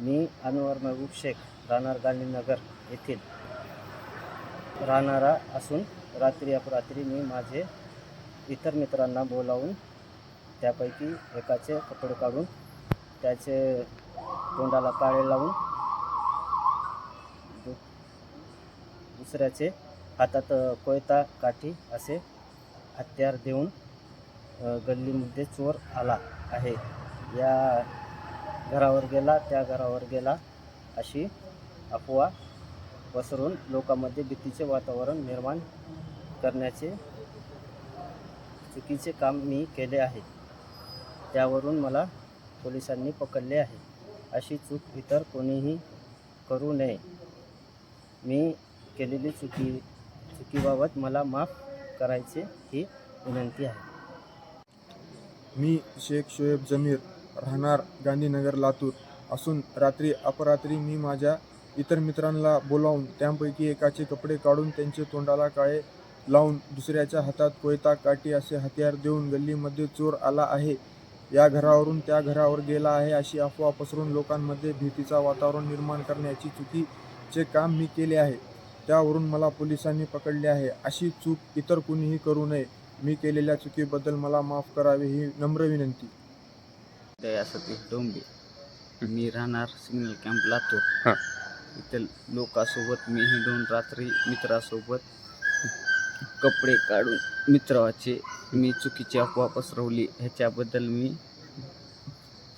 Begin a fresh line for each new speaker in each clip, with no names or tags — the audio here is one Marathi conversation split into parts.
मी अनवर महबूब शेख राहणार गांधीनगर येथील राहणारा असून रात्री अपरात्री मी माझे इतर मित्रांना बोलावून त्यापैकी एकाचे कपडे काढून त्याचे तोंडाला काळे लावून दु- दुसऱ्याचे हातात कोयता काठी असे हत्यार देऊन गल्लीमध्ये चोर आला आहे. या घरावर गेला त्या घरावर गेला अशी अफवा पसरून लोकांमध्ये भीतीचे वातावरण निर्माण करण्याचे चुकीचे काम मी केले आहे. त्यावरून मला पोलिसांनी पकडले आहे. अशी चूक इतर कोणीही करू नये. मी केलेली चुकी चुकीबाबत मला माफ करायचे ही विनंती आहे.
मी शेख शोएब जमीर राहणार गांधीनगर लातूर असून रात्री अपरात्री मी माझ्या इतर मित्रांना बोलावून त्यापैकी एकाचे कपडे काढून त्यांचे तोंडाला काळे लावून दुसऱ्याच्या हातात कोयता काठी असे हत्यार देऊन गल्लीमध्ये चोर आला आहे. या घरावरून त्या घरावर गेला आहे अशी अफवा पसरून लोकांमध्ये भीतीचा वातावरण निर्माण करण्याची चुकीचे काम मी केले आहे. त्यावरून मला पोलिसांनी पकडले आहे. अशी चूक इतर कुणीही करू नये. मी केलेल्या चुकीबद्दल मला माफ करावे ही नम्र विनंती.
दयासती डोंबे. मी राहणार सिग्नल कॅम्प लातूर.
हां.
इथं लोकांसोबत मी हिंडून रात्री मित्रासोबत कपडे काढून मित्राचे मी चुकीची अफवा पसरवली ह्याच्याबद्दल मी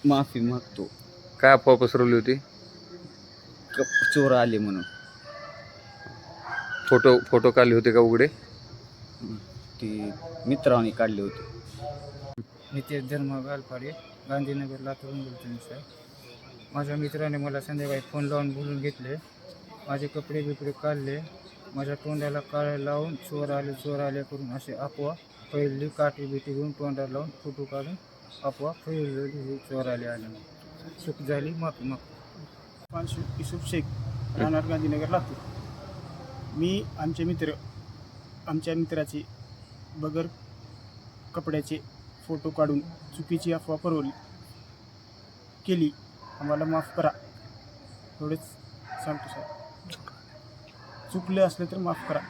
माफी मागतो.
काय अफवा पसरवली होती?
कप चोर आले म्हणून.
फोटो फोटो काढले होते का उघडे?
ती मित्राने काढले होते.
नितेश धर्म गालपाडे गांधीनगर लातूरून बोलतो मी सर. माझ्या मित्राने मला संध्याकाळी फोन लावून बोलून घेतले. माझे कपडे बिपडे काढले. माझ्या तोंडाला काळे लावून चोर आले चोर आले करून असे अफवा फैलली काठी बिटी घेऊन तोंडाला लावून फोटो काढून अफवा हे चोर आले आले चूक झाली माफी माग
युसुफ शेख राहणार गांधीनगर लातूर मी आमचे मित्र आमच्या मित्राचे बगर कपड्याचे फोटो काढून चुकीची अफवा परवली केली आम्हाला माफ करा. थोडेच सांगतो सर चुकले असले तर माफ करा.